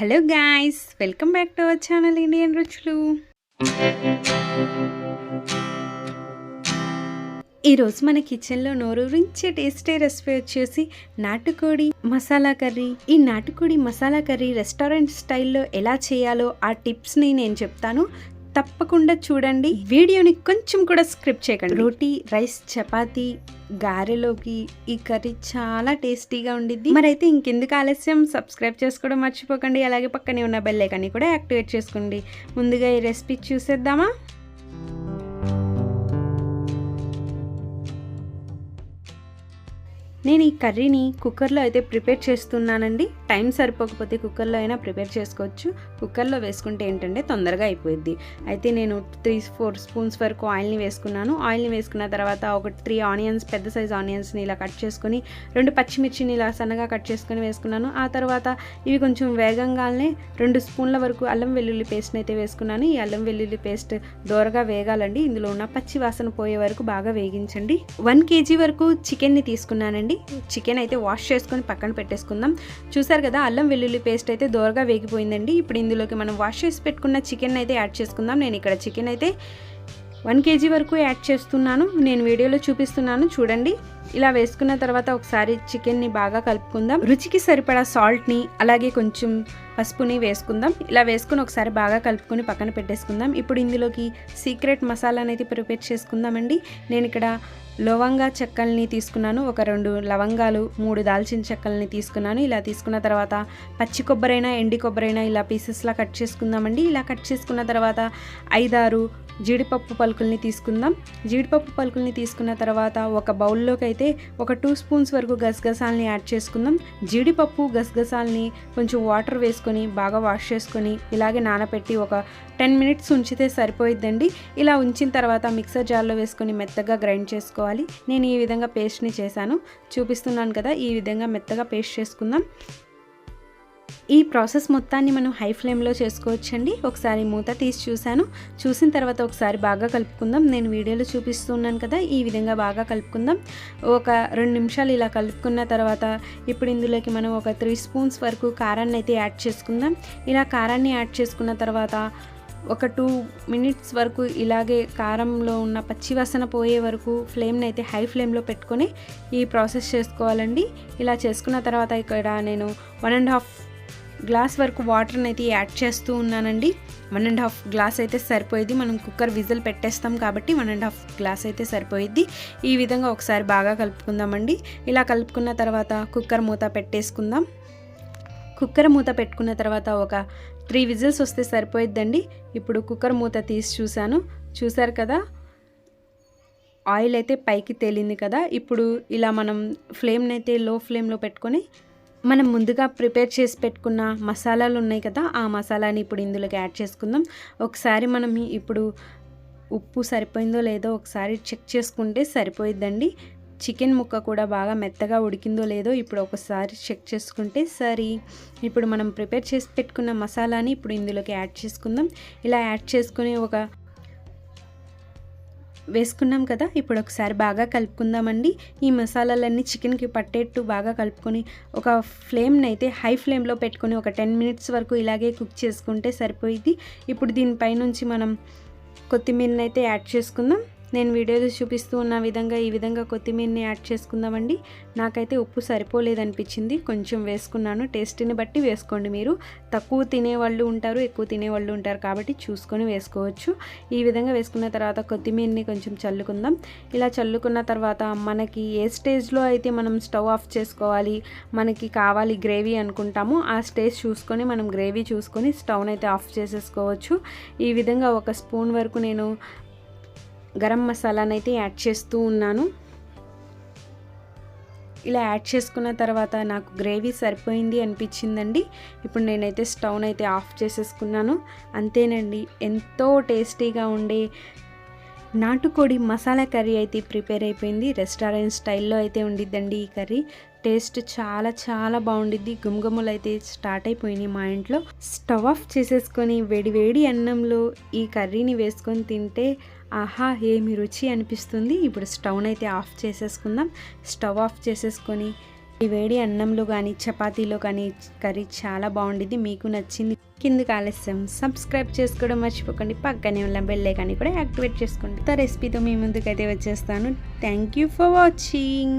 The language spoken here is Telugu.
Hello guys welcome back to our channel Indian రుచులు. ఈరోజు మన కిచెన్లో నోరూరించే టేస్టీ రెసిపీ వచ్చేసి నాటుకోడి మసాలా కర్రీ. ఈ నాటుకోడి మసాలా కర్రీ రెస్టారెంట్ స్టైల్లో ఎలా చేయాలో ఆ టిప్స్ని నేను చెప్తాను. తప్పకుండా చూడండి. వీడియోని కొంచెం కూడా స్క్రిప్ట్ చేయకండి. రోటీ రైస్ చపాతీ గారెలోకి ఈ కర్రీ చాలా టేస్టీగా ఉండిద్ది. మరైతే ఇంకెందుకు ఆలస్యం? సబ్స్క్రైబ్ చేసుకోవడం మర్చిపోకండి. అలాగే పక్కనే ఉన్న బెల్ ఐకాన్ని కూడా యాక్టివేట్ చేసుకోండి. ముందుగా ఈ రెసిపీ చూసేద్దామా? నేను ఈ కర్రీని కుక్కర్లో అయితే ప్రిపేర్ చేస్తున్నానండి. టైం సరిపోకపోతే కుక్కర్లో అయినా ప్రిపేర్ చేసుకోవచ్చు. కుక్కర్లో వేసుకుంటే ఏంటంటే తొందరగా అయిపోయింది అయితే నేను త్రీ ఫోర్ స్పూన్స్ వరకు ఆయిల్ని వేసుకున్నాను. ఆయిల్ని వేసుకున్న తర్వాత ఒక త్రీ ఆనియన్స్ పెద్ద సైజ్ ఆనియన్స్ని ఇలా కట్ చేసుకొని రెండు పచ్చిమిర్చిని ఇలా సన్నగా కట్ చేసుకొని వేసుకున్నాను. ఆ తర్వాత ఇవి కొంచెం వేగంగానే రెండు స్పూన్ల వరకు అల్లం వెల్లుల్లి పేస్ట్ని అయితే వేసుకున్నాను. ఈ అల్లం వెల్లుల్లి పేస్ట్ దోరగా వేగాలండి. ఇందులో ఉన్న పచ్చి వాసన పోయే వరకు బాగా వేగించండి. వన్ కేజీ వరకు చికెన్ని తీసుకున్నానండి. చికెన్ అయితే వాష్ చేసుకొని పక్కన పెట్టేసుకుందాం. చూసారు కదా అల్లం వెల్లుల్లి పేస్ట్ అయితే దోరగా వేగిపోయిందండి. ఇప్పుడు ఇందులోకి మనం వాష్ చేసి పెట్టుకున్న చికెన్ అయితే యాడ్ చేసుకుందాం. నేను ఇక్కడ చికెన్ అయితే వన్ కేజీ వరకు యాడ్ చేస్తున్నాను. నేను వీడియోలో చూపిస్తున్నాను. చూడండి. ఇలా వేసుకున్న తర్వాత ఒకసారి చికెన్ని బాగా కలుపుకుందాం. రుచికి సరిపడా సాల్ట్ని అలాగే కొంచెం పసుపుని వేసుకుందాం. ఇలా వేసుకుని ఒకసారి బాగా కలుపుకొని పక్కన పెట్టేసుకుందాం. ఇప్పుడు ఇందులోకి సీక్రెట్ మసాలా అనేది ప్రిపేర్ చేసుకుందామండి. నేను ఇక్కడ లవంగా చెక్కల్ని తీసుకున్నాను. ఒక రెండు లవంగాలు మూడు దాల్చిన చెక్కల్ని తీసుకున్నాను. ఇలా తీసుకున్న తర్వాత పచ్చి కొబ్బరైనా ఎండి కొబ్బరైనా ఇలా పీసెస్లా కట్ చేసుకుందామండి. ఇలా కట్ చేసుకున్న తర్వాత ఐదారు జీడిపప్పు పలుకుల్ని తీసుకుందాం. జీడిపప్పు పలుకుల్ని తీసుకున్న తర్వాత ఒక బౌల్లోకి అయితే ఒక టూ స్పూన్స్ వరకు గసగసాలని యాడ్ చేసుకుందాం. జీడిపప్పు గసగసాలని కొంచెం వాటర్ వేసుకొని బాగా వాష్ చేసుకొని ఇలాగే నానబెట్టి ఒక టెన్ మినిట్స్ ఉంచితే సరిపోయిద్దండి. ఇలా ఉంచిన తర్వాత మిక్సర్ జార్లో వేసుకొని మెత్తగా గ్రైండ్ చేసుకోవాలి. నేను ఈ విధంగా పేస్ట్ని చేశాను. చూపిస్తున్నాను కదా ఈ విధంగా మెత్తగా పేస్ట్ చేసుకుందాం. ఈ ప్రాసెస్ మొత్తాన్ని మనం హై ఫ్లేమ్లో చేసుకోవచ్చండి. ఒకసారి మూత తీసి చూశాను. చూసిన తర్వాత ఒకసారి బాగా కలుపుకుందాం. నేను వీడియోలో చూపిస్తున్నాను కదా ఈ విధంగా బాగా కలుపుకుందాం. ఒక రెండు నిమిషాలు ఇలా కలుపుకున్న తర్వాత ఇప్పుడు ఇందులోకి మనం ఒక త్రీ స్పూన్స్ వరకు కారాన్ని అయితే యాడ్ చేసుకుందాం. ఇలా కారాన్ని యాడ్ చేసుకున్న తర్వాత ఒక టూ మినిట్స్ వరకు ఇలాగే కారంలో ఉన్న పచ్చివాసన పోయే వరకు ఫ్లేమ్ని అయితే హై ఫ్లేమ్లో పెట్టుకొని ఈ ప్రాసెస్ చేసుకోవాలండి. ఇలా చేసుకున్న తర్వాత ఇక్కడ నేను వన్ అండ్ హాఫ్ గ్లాస్ వరకు వాటర్ని అయితే యాడ్ చేస్తూ ఉన్నానండి. వన్ అండ్ హాఫ్ గ్లాస్ అయితే సరిపోయేది. మనం కుక్కర్ విజిల్ పెట్టేస్తాం కాబట్టి వన్ అండ్ హాఫ్ గ్లాస్ అయితే సరిపోయేది. ఈ విధంగా ఒకసారి బాగా కలుపుకుందామండి. ఇలా కలుపుకున్న తర్వాత కుక్కర్ మూత పెట్టేసుకుందాం. కుక్కర్ మూత పెట్టుకున్న తర్వాత ఒక త్రీ విజిల్స్ వస్తే సరిపోయిద్దండి. ఇప్పుడు కుక్కర్ మూత తీసి చూశాను. చూశారు కదా? ఆయిల్ అయితే పైకి తేలింది కదా? ఇప్పుడు ఇలా మనం ఫ్లేమ్ని అయితే లో ఫ్లేమ్లో పెట్టుకొని మనం ముందుగా ప్రిపేర్ చేసి పెట్టుకున్న మసాలాలు ఉన్నాయి కదా ఆ మసాలాని ఇప్పుడు ఇందులోకి యాడ్ చేసుకుందాం. ఒకసారి మనం ఇప్పుడు ఉప్పు సరిపోయిందో లేదో ఒకసారి చెక్ చేసుకుంటే సరిపోయిద్దండి. చికెన్ ముక్క కూడా బాగా మెత్తగా ఉడికిందో లేదో ఇప్పుడు ఒకసారి చెక్ చేసుకుంటే సరి. ఇప్పుడు మనం ప్రిపేర్ చేసి పెట్టుకున్న మసాలాని ఇప్పుడు ఇందులోకి యాడ్ చేసుకుందాం. ఇలా యాడ్ చేసుకుని ఒక వేసుకున్నాం కదా ఇప్పుడు ఒకసారి బాగా కలుపుకుందామండి. ఈ మసాలాలన్నీ చికెన్కి పట్టేట్టు బాగా కలుపుకొని ఒక ఫ్లేమ్ని అయితే హై ఫ్లేమ్లో పెట్టుకొని ఒక టెన్ మినిట్స్ వరకు ఇలాగే కుక్ చేసుకుంటే సరిపోయింది ఇప్పుడు దీనిపైనుంచి మనం కొత్తిమీరని అయితే యాడ్ చేసుకుందాం. నేను వీడియోలో చూపిస్తూ ఉన్న విధంగా ఈ విధంగా కొత్తిమీరని యాడ్ చేసుకుందామండి. నాకైతే ఉప్పు సరిపోలేదనిపించింది. కొంచెం వేసుకున్నాను. టేస్ట్ని బట్టి వేసుకోండి మీరు. తక్కువ తినేవాళ్ళు ఉంటారు ఎక్కువ తినేవాళ్ళు ఉంటారు కాబట్టి చూసుకొని వేసుకోవచ్చు. ఈ విధంగా వేసుకున్న తర్వాత కొత్తిమీరని కొంచెం చల్లుకుందాం. ఇలా చల్లుకున్న తర్వాత మనకి ఏ స్టేజ్లో అయితే మనం స్టవ్ ఆఫ్ చేసుకోవాలి మనకి కావాలి గ్రేవీ అనుకుంటాము ఆ స్టేజ్ చూసుకొని మనం గ్రేవీ చూసుకొని స్టవ్ని అయితే ఆఫ్ చేసేసుకోవచ్చు. ఈ విధంగా ఒక స్పూన్ వరకు నేను గరం మసాలాని అయితే యాడ్ చేస్తూ ఉన్నాను. ఇలా యాడ్ చేసుకున్న తర్వాత నాకు గ్రేవీ సరిపోయింది అనిపించిందండి. ఇప్పుడు నేనైతే స్టవ్ అయితే ఆఫ్ చేసేసుకున్నాను. అంతేనండి ఎంతో టేస్టీగా ఉండే నాటుకోడి మసాలా కర్రీ అయితే ప్రిపేర్ అయిపోయింది. రెస్టారెంట్ స్టైల్లో అయితే ఉండిద్దండి ఈ కర్రీ. టేస్ట్ చాలా చాలా బాగుండిద్ది. గుమగుమలు అయితే స్టార్ట్ అయిపోయినాయి మా ఇంట్లో. స్టవ్ ఆఫ్ చేసేసుకొని వేడి వేడి అన్నంలో ఈ కర్రీని వేసుకొని తింటే ఆహా ఏమి రుచి అనిపిస్తుంది. ఇప్పుడు స్టవ్ని అయితే ఆఫ్ చేసేసుకుందాం. స్టవ్ ఆఫ్ చేసేసుకొని ఈ వేడి అన్నంలో కానీ చపాతీలో కానీ కర్రీ చాలా బాగుండేది మీకు నచ్చింది కిందకి ఆలస్యం. సబ్స్క్రైబ్ చేసుకోవడం మర్చిపోకండి. పక్కనే ఉన్న బెల్ కానీ కూడా యాక్టివేట్ చేసుకోండి. కొత్త రెసిపీతో మీ ముందుకైతే వచ్చేస్తాను. Thank you for watching